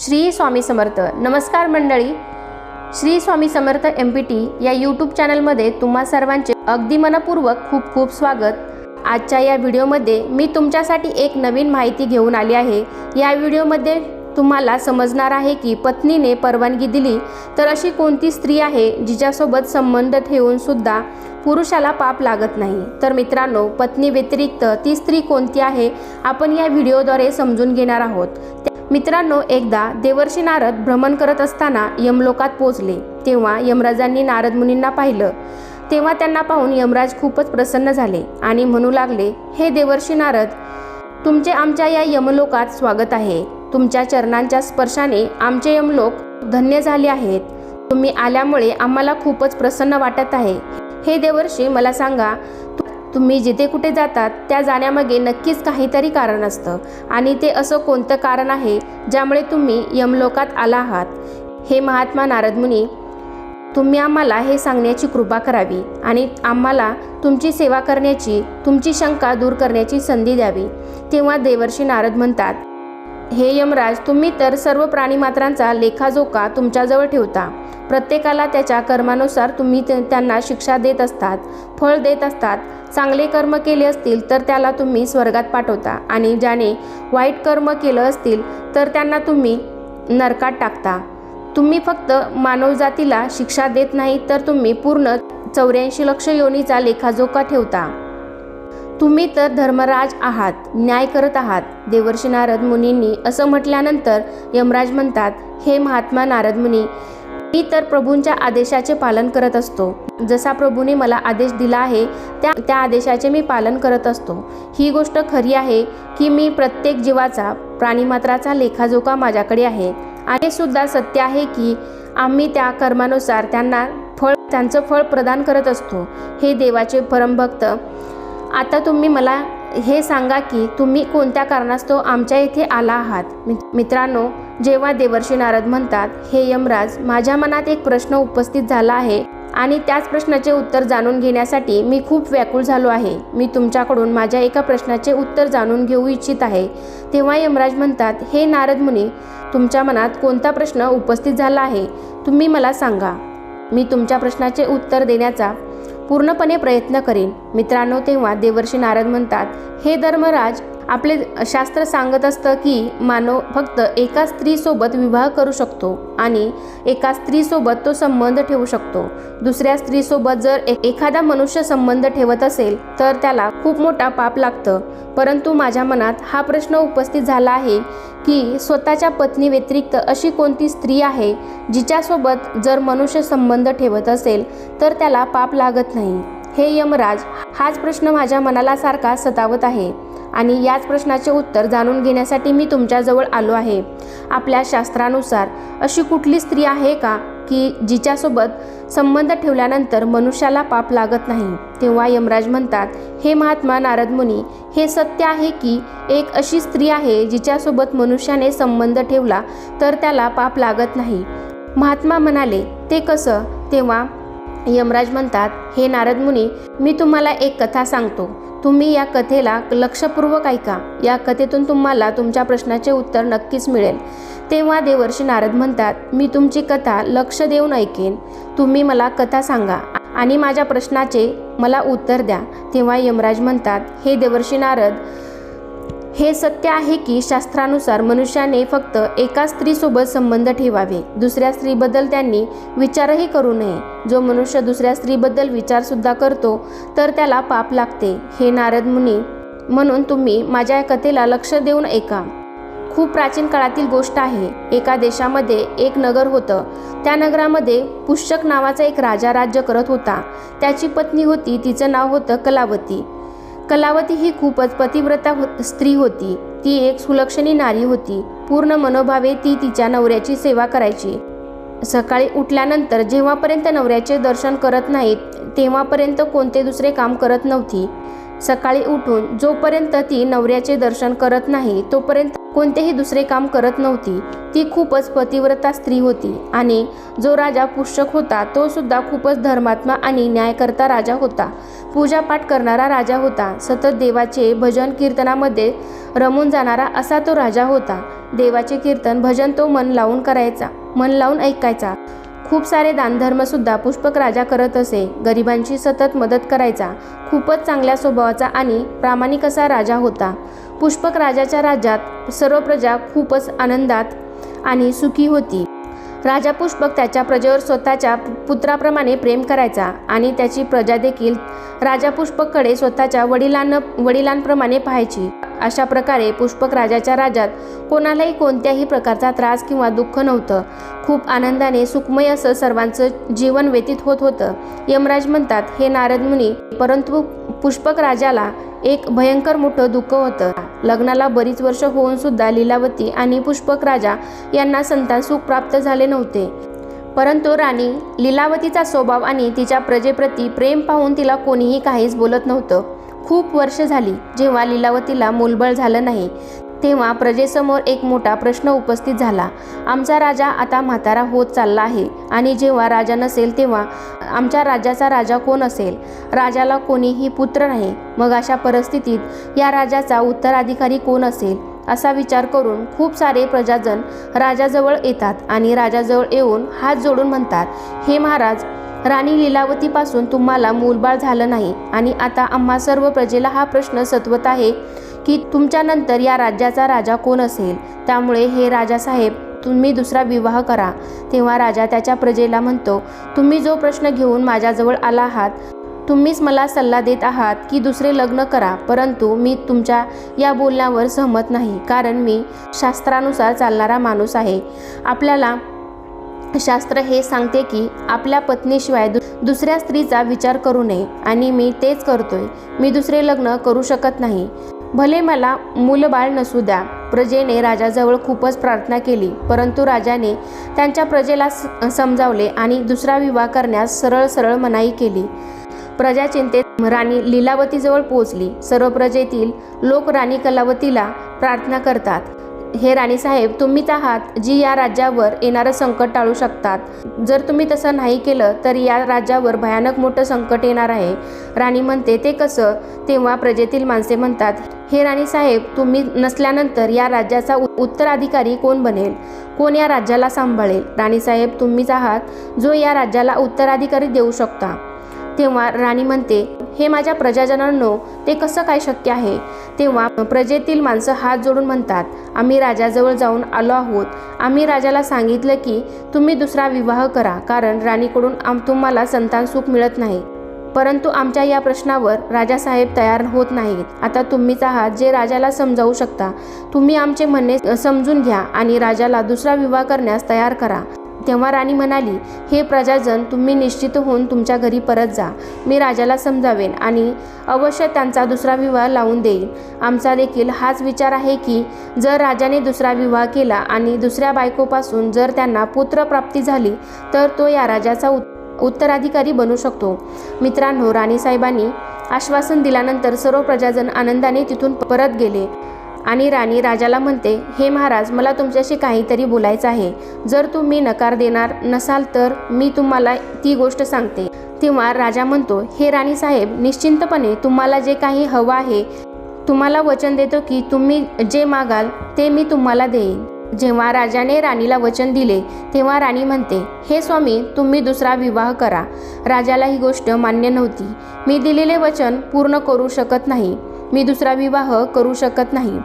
श्री स्वामी समर्थ. नमस्कार मंडळी. Shri Swami Samarth M P T या यूट्यूब चॅनलमध्ये तुम्हा सर्वांचे अगदी मनपूर्वक खूप खूप स्वागत. आजच्या या व्हिडिओमध्ये मी तुमच्यासाठी एक नवीन माहिती घेऊन आली आहे. या व्हिडिओमध्ये तुम्हाला समजणार आहे की पत्नीने परवानगी दिली तर अशी कोणती स्त्री आहे जिच्यासोबत संबंध ठेवून सुद्धा पुरुषाला पाप लागत नाही. तर मित्रांनो पत्नी व्यतिरिक्त ती स्त्री कोणती आहे आपण या व्हिडिओद्वारे समजून घेणार आहोत. मित्रांनो एकदा देवर्षी नारद भ्रमण करत असताना यमलोकात पोचले तेव्हा यमराजांनी नारद मुनींना पाहिलं. तेव्हा त्यांना पाहून यमराज खूपच प्रसन्न झाले आणि म्हणू लागले हे देवर्षी नारद तुमचे आमच्या या यमलोकात स्वागत आहे. तुमच्या चरणांच्या स्पर्शाने आमचे यमलोक धन्य झाले आहेत. तुम्ही आल्यामुळे आम्हाला खूपच प्रसन्न वाटत आहे. हे देवर्षी मला सांगा तुम्ही जिथे कुठे जातात त्या जाण्यामागे नक्कीच काहीतरी कारण असतं. आणि ते असं कोणतं कारण आहे ज्यामुळे तुम्ही यमलोकात आला आहात? हे महात्मा नारद मुनी तुम्ही आम्हाला हे सांगण्याची कृपा करावी आणि आम्हाला तुमची सेवा करण्याची तुमची शंका दूर करण्याची संधी द्यावी. तेव्हा देवर्षी नारद म्हणतात हे यमराज तुम्ही तर सर्व प्राणीमात्रांचा लेखाजोखा तुमच्याजवळ ठेवता. प्रत्येकाला त्याच्या कर्मानुसार तुम्ही त्यांना शिक्षा देत असतात फळ देत असतात. चांगले कर्म केले असतील तर त्याला तुम्ही स्वर्गात पाठवता. आणि ज्याने वाईट कर्म केलं असतील तर त्यांना तुम्ही नरकात टाकता. तुम्ही फक्त मानवजातीला शिक्षा देत नाही तर तुम्ही पूर्ण चौऱ्याऐंशी लक्ष योनीचा लेखाजोखा ठेवता. तुम्ही तर धर्मराज आहात न्याय करत आहात. देवर्षी नारद मुनींनी असं म्हटल्यानंतर यमराज म्हणतात हे महात्मा नारद मुनी मी तर प्रभूंच्या आदेशाचे पालन करत असतो. जसा प्रभूने मला आदेश दिला आहे त्या त्या आदेशाचे मी पालन करत असतो. ही गोष्ट खरी आहे की मी प्रत्येक जीवाचा प्राणीमात्राचा लेखाजोखा माझ्याकडे आहे. आणि सुद्धा सत्य आहे की आम्ही त्या कर्मानुसार त्यांना फळ त्यांचं फळ प्रदान करत असतो. हे देवाचे परमभक्त आता तुम्ही मला हे सांगा की तुम्ही कोणत्या कारणास्तव आमच्या इथे आला आहात? मित्रांनो जेव्हा देवर्षी नारद म्हणतात हे यमराज माझ्या मनात एक प्रश्न उपस्थित झाला आहे आणि त्याच प्रश्नाचे उत्तर जाणून घेण्यासाठी मी खूप व्याकुळ झालो आहे. मी तुमच्याकडून माझ्या एका प्रश्नाचे उत्तर जाणून घेऊ इच्छित आहे. तेव्हा यमराज म्हणतात हे नारद मुनी तुमच्या मनात कोणता प्रश्न उपस्थित झाला आहे? तुम्ही मला सांगा. मी तुमच्या प्रश्नाचे उत्तर देण्याचा पूर्णपणे प्रयत्न करेन. मित्रांनो तेव्हा देवर्षी नारद म्हणतात हे धर्मराज आपले शास्त्र सांगत असतं की मानव फक्त एका स्त्रीसोबत विवाह करू शकतो आणि एका स्त्रीसोबत तो संबंध ठेवू शकतो. दुसऱ्या स्त्रीसोबत जर ए- एखादा मनुष्य संबंध ठेवत असेल तर त्याला खूप मोठा पाप लागतं. परंतु माझ्या मनात हा प्रश्न उपस्थित झाला आहे की स्वतःच्या पत्नी व्यतिरिक्त अशी कोणती स्त्री आहे जिच्यासोबत जर मनुष्य संबंध ठेवत असेल तर त्याला पाप लागत नाही? हे यमराज हाच प्रश्न माझ्या मनाला सारखा सतावत आहे. आणि याच प्रश्नाचे उत्तर जाणून घेण्यासाठी मी तुमच्याजवळ आलो आहे. आपल्या शास्त्रानुसार अशी कुठली स्त्री आहे का की जिच्यासोबत संबंध ठेवल्यानंतर मनुष्याला पाप लागत नाही? तेव्हा यमराज म्हणतात हे महात्मा नारद मुनी हे सत्य आहे की एक अशी स्त्री आहे जिच्यासोबत मनुष्याने संबंध ठेवला तर त्याला पाप लागत नाही महात्मा म्हणाले ते कसं तेव्हा यमराज म्हणतात हे नारद मुनी मी तुम्हाला एक कथा सांगतो. तुम्ही या कथेला लक्षपूर्वक ऐका. या कथेतून तुम्हाला तुमच्या प्रश्नाचे उत्तर नक्कीच मिळेल. तेव्हा देवर्षी नारद म्हणतात मी तुमची कथा लक्ष देऊन ऐकेन. तुम्ही मला कथा सांगा आणि माझ्या प्रश्नाचे मला उत्तर द्या. तेव्हा यमराज म्हणतात हे देवर्षी नारद हे सत्य आहे की शास्त्रानुसार मनुष्याने फक्त एका स्त्रीसोबत संबंध ठेवावे. दुसऱ्या स्त्रीबद्दल त्यांनी विचारही करू नये. जो मनुष्य दुसऱ्या स्त्रीबद्दल विचारसुद्धा करतो तर त्याला पाप लागते. हे नारद मुनी म्हणून तुम्ही माझ्या या कथेला लक्ष देऊन ऐका. खूप प्राचीन काळातील गोष्ट आहे. एका देशामध्ये एक नगर होतं. त्या नगरामध्ये पुष्यक नावाचा एक राजा राज्य करत होता. त्याची पत्नी होती तिचं नाव होतं कलावती. कलावती ही खूपच पतिव्रता हो-, स्त्री होती. ती एक सुलक्षणी नारी होती. पूर्ण मनोभावे ती तिच्या नवऱ्याची सेवा करायची. सकाळी उठल्यानंतर जेव्हापर्यंत नवऱ्याचे दर्शन करत नाहीत तेव्हापर्यंत कोणते दुसरे काम करत नव्हती. सकाळी उठून जोपर्यंत ती नवऱ्याचे दर्शन करत नाही तोपर्यंत कोणतेही दुसरे काम करत नव्हती. ती खूपच पतिव्रता स्त्री होती आणि जो राजा पुष्यक होता तो सुद्धा खूपच धर्मात्मा आणि न्यायकर्ता राजा होता. पूजापाठ करणारा राजा होता. सतत देवाचे भजन कीर्तनामध्ये रमून जाणारा असा तो राजा होता. देवाचे कीर्तन भजन तो मन लावून करायचा मन लावून ऐकायचा. खूप सारे दानधर्मसुद्धा पुष्पक राजा करत असे. गरिबांची सतत मदत करायचा खूपच चांगल्या स्वभावाचा आणि प्रामाणिक असा राजा होता. पुष्पक राजाच्या राज्यात सर्व प्रजा खूपच आनंदात आणि सुखी होती. राजा पुष्पक त्याच्या प्रजेवर स्वतःच्या पुत्राप्रमाणे प्रेम करायचा आणि त्याची प्रजा देखील राजा पुष्पककडे स्वतःच्या वडिलांना वडिलांप्रमाणे पाहायची. अशा प्रकारे पुष्पक राजाच्या राज्यात कोणालाही कोणत्याही प्रकारचा त्रास किंवा दुःख नव्हतं. खूप आनंदाने सुखमय असं सर्वांचं जीवन व्यतीत होत होतं. यमराज म्हणतात हे नारद मुनी परंतु पुष्पक राजाला एक भयंकर मोठं दुःख होतं. लग्नाला बरीच वर्ष होऊन सुद्धा लीलावती आणि पुष्पक राजा यांना संतान सुख प्राप्त झाले नव्हते. परंतु राणी लीलावतीचा स्वभाव आणि तिच्या प्रजेप्रती प्रेम पाहून तिला कोणीही काहीच बोलत नव्हतं. खूप वर्ष झाली जेव्हा लीलावतीला मूलबळ झालं नाही तेव्हा प्रजेसमोर एक मोठा प्रश्न उपस्थित झाला. आमचा राजा आता म्हातारा होत चालला आहे आणि जेव्हा राजा नसेल तेव्हा आमच्या राज्याचा राजा कोण असेल? राजाला कोणीही पुत्र नाही. मग अशा परिस्थितीत या राजाचा उत्तराधिकारी कोण असेल? असा विचार करून खूप सारे प्रजाजन राजाजवळ येतात आणि राजाजवळ येऊन हात जोडून म्हणतात हे महाराज राणी लीलावतीपासून तुम्हाला मूलबाळ झालं नाही आणि आता आम्हा सर्व प्रजेला हा प्रश्न सत्वत आहे की तुमच्यानंतर या राज्याचा राजा कोण असेल? त्यामुळे हे राजासाहेब तुम्ही दुसरा विवाह करा. तेव्हा राजा त्याच्या प्रजेला म्हणतो तुम्ही जो प्रश्न घेऊन माझ्याजवळ आला आहात तुम्हीच मला सल्ला देत आहात की दुसरे लग्न करा. परंतु मी तुमच्या या बोलण्यावर सहमत नाही कारण मी शास्त्रानुसार चालणारा माणूस आहे. आपल्याला शास्त्र हे सांगते की आपल्या पत्नीशिवाय दु दुसऱ्या स्त्रीचा विचार करू नये आणि मी तेच करतोय. मी दुसरे लग्न करू शकत नाही. भले मला मूलबाळ नसू द्या. प्रजेने राजाजवळ खूपच प्रार्थना केली परंतु राजाने त्यांच्या प्रजेला स- समजावले आणि दुसरा विवाह करण्यास सरळ सरळ मनाई केली. प्रजा चिंतेत राणी लीलावतीजवळ पोहोचली. सर्व प्रजेतील लोक राणी कलावतीला प्रार्थना करतात. हे राणीसाहेब तुम्हीच आहात जी या राज्यावर येणारं संकट टाळू शकतात. जर तुम्ही तसं नाही केलं तर या राज्यावर भयानक मोठं संकट येणार आहे. राणी म्हणते ते कसं? तेव्हा प्रजेतील माणसे म्हणतात हे राणीसाहेब तुम्ही नसल्यानंतर या राज्याचा उ- उत्तराधिकारी कोण बनेल? कोण या राज्याला सांभाळेल? राणीसाहेब तुम्हीच आहात जो या राज्याला उत्तराधिकारी देऊ शकता. तेव्हा राणी म्हणते हे माझ्या प्रजाजनांनो ते कसं काय शक्य आहे? तेव्हा प्रजेतील माणसं हात जोडून म्हणतात आम्ही राजाजवळ जाऊन आलो आहोत. आम्ही राजाला सांगितलं की तुम्ही दुसरा विवाह करा कारण राणीकडून आम तुम्हाला संतान सुख मिळत नाही. परंतु आमच्या या प्रश्नावर राजासाहेब तयार होत नाहीत. आता तुम्हीच आहात जे राजाला समजावू शकता. तुम्ही आमचे म्हणणे समजून घ्या आणि राजाला दुसरा विवाह करण्यास तयार करा. तेव्हा राणी म्हणाली हे प्रजाजन तुम्ही निश्चित होऊन तुमच्या घरी परत जा. मी राजाला समजावेन आणि अवश्य त्यांचा दुसरा विवाह लावून देईल आमचा देखील हाच विचार आहे की जर राजाने दुसरा विवाह केला आणि दुसऱ्या बायकोपासून जर त्यांना पुत्रप्राप्ती झाली तर तो या राजाचा उत उत्तराधिकारी बनू शकतो. मित्रांनो राणीसाहेबांनी आश्वासन दिल्यानंतर सर्व प्रजाजन आनंदाने तिथून परत गेले. आणि राणी राजाला म्हणते हे महाराज मला तुमच्याशी काहीतरी बोलायचं आहे. जर तुम्ही नकार देणार नसाल तर मी तुम्हाला ती गोष्ट सांगते. तेव्हा राजा म्हणतो हे राणी साहेब निश्चिंतपणे तुम्हाला जे काही हवं आहे तुम्हाला वचन देतो की तुम्ही जे मागाल ते मी तुम्हाला देईन. जेव्हा राजाने राणीला वचन दिले तेव्हा राणी म्हणते हे स्वामी तुम्ही दुसरा विवाह करा. राजाला ही गोष्ट मान्य नव्हती. मी दिलेले वचन पूर्ण करू शकत नाही. मी दुसरा विवाह करू शकत नाही.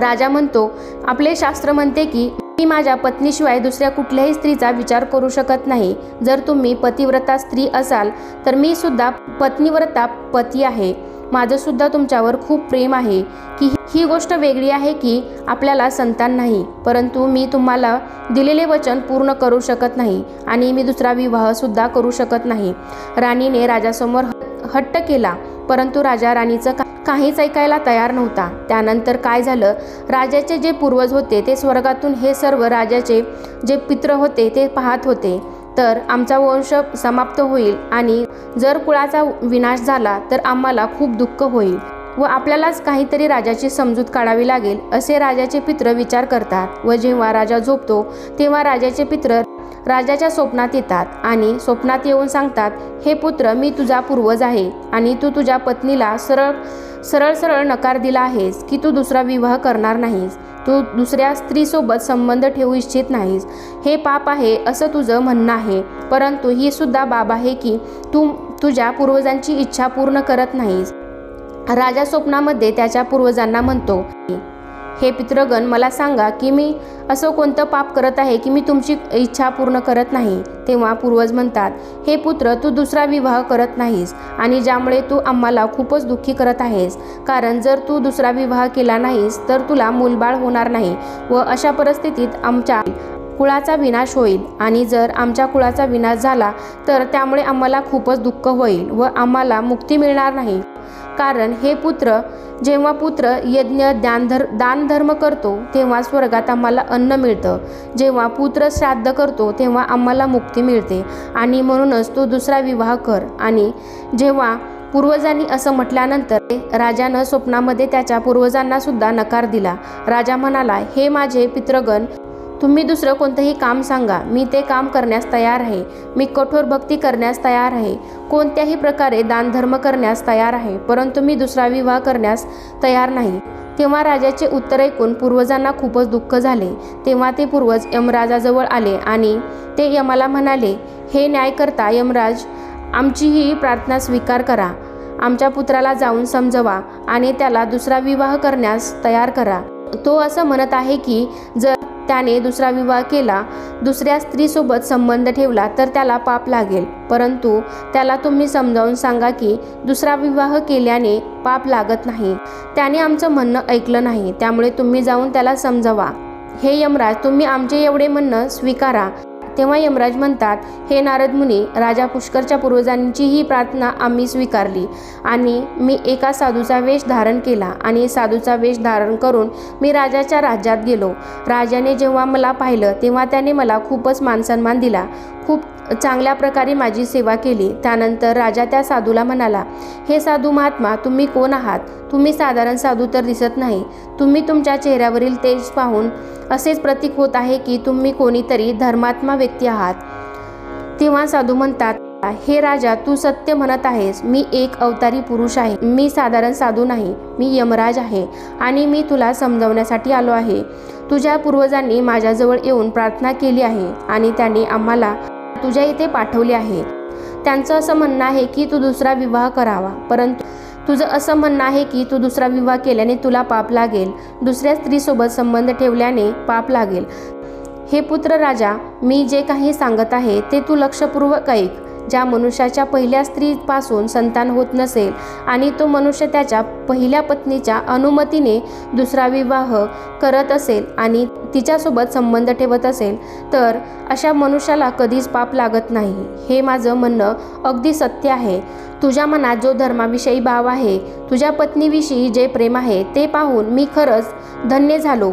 राजा म्हणतो आपले शास्त्र म्हणते की मी माझ्या पत्नीशिवाय दुसऱ्या कुठल्याही स्त्रीचा विचार करू शकत नाही. जर तुम्ही पतिव्रता स्त्री असाल तर मी सुद्धा पत्नीव्रता पती आहे. माझं सुद्धा तुमच्यावर खूप प्रेम आहे. की ही गोष्ट वेगळी आहे की आपल्याला संतान नाही. परंतु मी तुम्हाला दिलेले वचन पूर्ण करू शकत नाही आणि मी दुसरा विवाह सुद्धा करू शकत नाही. राणीने राजासमोर हट्ट केला. परंतु राजा राणीचं काहीच ऐकायला तयार नव्हता. त्यानंतर काय झालं? राजाचे जे पूर्वज होते ते स्वर्गातून हे सर्व राजाचे जे पित्र होते ते पाहत होते. तर आमचा वंश समाप्त होईल आणि जर कुळाचा विनाश झाला तर आम्हाला खूप दुःख होईल व आपल्यालाच काहीतरी राजाची समजूत काढावी लागेल असे राजाचे पित्र विचार करतात व जेव्हा राजा झोपतो तेव्हा राजाचे पित्र राजाच्या स्वप्नात येतात आणि स्वप्नात येऊन सांगतात हे पुत्र मी तुझा पूर्वज आहे आणि तू तुझ्या पत्नीला सरळ सरळ सरळ नकार दिला आहेस की तू दुसरा विवाह करणार नाहीस. तू दुसऱ्या स्त्रीसोबत संबंध ठेवू इच्छित नाहीस. हे पाप आहे असं तुझं म्हणणं आहे. परंतु ही सुद्धा बाब आहे की तू तुझ्या पूर्वजांची इच्छा पूर्ण करत नाहीस. राजा स्वप्नामध्ये त्याच्या पूर्वजांना म्हणतो हे पितृगण मला सांगा की मी असं कोणतं पाप करत आहे की मी तुमची इच्छा पूर्ण करत नाही? तेव्हा पूर्वज म्हणतात हे पुत्र तू दुसरा विवाह करत नाहीस आणि ज्यामुळे तू आम्हाला खूपच दुःखी करत आहेस. कारण जर तू दुसरा विवाह केला नाहीस तर तुला मूलबाळ होणार नाही व अशा परिस्थितीत आमच्या कुळाचा विनाश होईल. आणि जर आमच्या कुळाचा विनाश झाला तर त्यामुळे आम्हाला खूपच दुःख होईल व आम्हाला मुक्ती मिळणार नाही. कारण हे पुत्र जेव्हा पुत्र यज्ञ दानधर दानधर्म करतो तेव्हा स्वर्गात आम्हाला अन्न मिळतं. जेव्हा पुत्र श्राद्ध करतो तेव्हा आम्हाला मुक्ती मिळते. आणि म्हणूनच तो दुसरा विवाह कर. आणि जेव्हा पूर्वजांनी असं म्हटल्यानंतर राजानं स्वप्नामध्ये त्याच्या पूर्वजांना सुद्धा नकार दिला. राजा म्हणाला हे माझे पितृगण तुम्ही दुसरं कोणतंही काम सांगा. मी ते काम करण्यास तयार आहे. मी कठोर भक्ती करण्यास तयार आहे. कोणत्याही प्रकारे दानधर्म करण्यास तयार आहे परंतु मी दुसरा विवाह करण्यास तयार नाही. तेव्हा राजाचे उत्तर ऐकून पूर्वजांना खूपच दुःख झाले. तेव्हा ते पूर्वज यमराजाजवळ आले आणि ते यमाला म्हणाले हे न्याय करता यमराज आमची ही प्रार्थना स्वीकार करा. आमच्या पुत्राला जाऊन समजवा आणि त्याला दुसरा विवाह करण्यास तयार करा. तो असं म्हणत आहे की जर त्याने दुसरा विवाह केला दुसऱ्या स्त्रीसोबत संबंध ठेवला तर त्याला पाप लागेल. परंतु त्याला तुम्ही समजावून सांगा की दुसरा विवाह केल्याने पाप लागत नाही. त्याने आमचं म्हणणं ऐकलं नाही त्यामुळे तुम्ही जाऊन त्याला समजवा. हे यमराज तुम्ही आमचे एवढे म्हणणं स्वीकारा. तेव्हा यमराज म्हणतात हे नारद मुनी राजा पुष्करच्या पूर्वजांची ही प्रार्थना आम्ही स्वीकारली आणि मी एका साधूचा वेश धारण केला आणि साधूचा वेश धारण करून मी राजाच्या राज्यात गेलो. राजाने जेव्हा मला पाहिलं तेव्हा त्याने मला खूपच मानसन्मान दिला. खूप चांगल्या प्रकारे माझी सेवा केली. त्यानंतर राजा त्या साधूला म्हणाला हे साधू महात्मा तुम्ही कोण आहात? तुम्ही साधारण साधू तर दिसत नाही. तुम्ही तुमच्या चेहऱ्यावरील तेज पाहून असेच प्रतीक होत आहे की तुम्ही कोणीतरी धर्मात्मा व्यक्ती आहात. तेव्हा साधू म्हणतात हे राजा तू सत्य म्हणत आहेस. मी एक अवतारी पुरुष आहे. मी साधारण साधू नाही. मी यमराज आहे आणि मी तुला समजवण्यासाठी आलो आहे. तुझ्या पूर्वजांनी माझ्याजवळ येऊन प्रार्थना केली आहे आणि त्यांनी आम्हाला तुझ्या इथे पाठवले आहे. त्यांचं असं म्हणणं आहे की तू दुसरा विवाह करावा परंतु तुझं असं म्हणणं आहे की तू दुसरा विवाह केल्याने तुला पाप लागेल. दुसऱ्या स्त्रीसोबत संबंध ठेवल्याने पाप लागेल. हे पुत्र राजा मी जे काही सांगत आहे ते तू लक्षपूर्वक ऐक. ज्या मनुष्याच्या पहिल्या स्त्रीपासून संतान होत नसेल आणि तो मनुष्य त्याच्या पहिल्या पत्नीच्या अनुमतीने दुसरा विवाह करत असेल आणि तिच्यासोबत संबंध ठेवत असेल तर अशा मनुष्याला कधीच पाप लागत नाही. हे माझं म्हणणं अगदी सत्य आहे. तुझ्या मनात जो धर्माविषयी भाव आहे तुझ्या पत्नीविषयी जे प्रेम आहे ते पाहून मी खरंच धन्य झालो.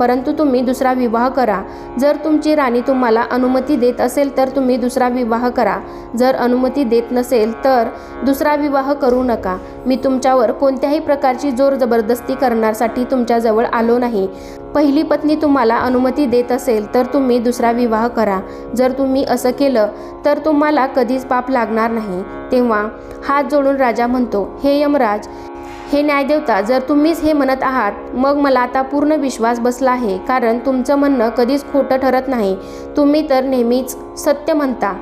परंतु तुम्ही दुसरा विवाह करा. जर तुमची राणी तुम्हाला अनुमती देत असेल तर तुम्ही दुसरा विवाह करा. जर अनुमती देत नसेल तर दुसरा विवाह करू नका. मी तुमच्यावर कोणत्याही प्रकारची जोर जबरदस्ती करण्यासाठी तुमच्याजवळ आलो नाही. पहिली पत्नी तुम्हाला अनुमती देत असेल तर तुम्ही दुसरा विवाह करा. जर तुम्ही असं केलं तर तुम्हाला कधीच पाप लागणार नाही. तेव्हा हात जोडून राजा म्हणतो हे यमराज हे न्यायदेवता जर तुम्हीच हे म्हणत आहात मग मला आता पूर्ण विश्वास बसला आहे कारण तुमचं म्हणणं कधीच खोटं ठरत नाही. तुम्ही तर नेहमीच सत्य म्हणता.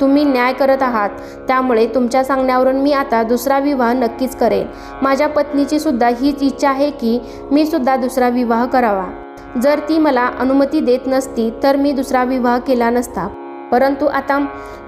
तुम्ही न्याय करत आहात. त्यामुळे तुमच्या सांगण्यावरून मी आता दुसरा विवाह नक्कीच करेन. माझ्या पत्नीची सुद्धा हीच इच्छा आहे की मी सुद्धा दुसरा विवाह करावा. जर ती मला अनुमती देत नसती तर मी दुसरा विवाह केला नसता. परंतु आता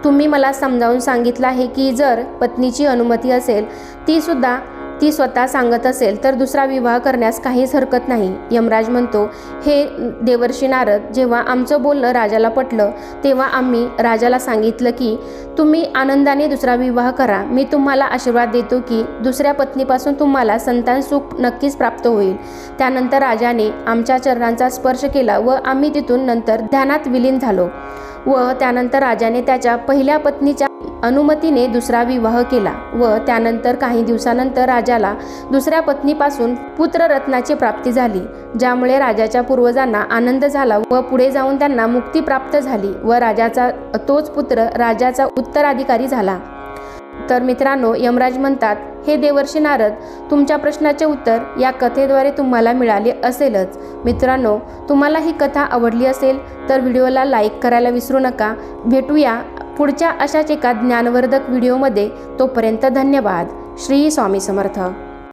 तुम्ही मला समजावून सांगितलं आहे की जर पत्नीची अनुमती असेल ती सुद्धा ती स्वतः सांगत असेल तर दुसरा विवाह करण्यास काहीच हरकत नाही. यमराज म्हणतो हे देवर्षी नारद जेव्हा आमचं बोलणं राजाला पटलं तेव्हा आम्ही राजाला सांगितलं की तुम्ही आनंदाने दुसरा विवाह करा. मी तुम्हाला आशीर्वाद देतो की दुसऱ्या पत्नीपासून तुम्हाला संतान सुख नक्कीच प्राप्त होईल त्यानंतर राजाने आमच्या चरणांचा स्पर्श केला व आम्ही तिथून नंतर ध्यानात विलीन झालो. व त्यानंतर राजाने त्याच्या पहिल्या पत्नीच्या अनुमतीने दुसरा विवाह केला व त्यानंतर काही दिवसानंतर राजाला दुसऱ्या पत्नीपासून पुत्ररत्नाची प्राप्ती झाली ज्यामुळे राजाच्या पूर्वजांना आनंद झाला व पुढे जाऊन त्यांना मुक्ती प्राप्त झाली व राजाचा तोच पुत्र राजाचा उत्तराधिकारी झाला. तर मित्रांनो यमराज म्हणतात हे देवर्षी नारद तुमच्या प्रश्नाचे उत्तर या कथेद्वारे तुम्हाला मिळाले असेलच. मित्रांनो तुम्हाला ही कथा आवडली असेल तर व्हिडिओला लाईक करायला विसरू नका. भेटूया पुढच्या अशाच एका ज्ञानवर्धक व्हिडिओमध्ये तोपर्यंत धन्यवाद. श्री स्वामी समर्थ.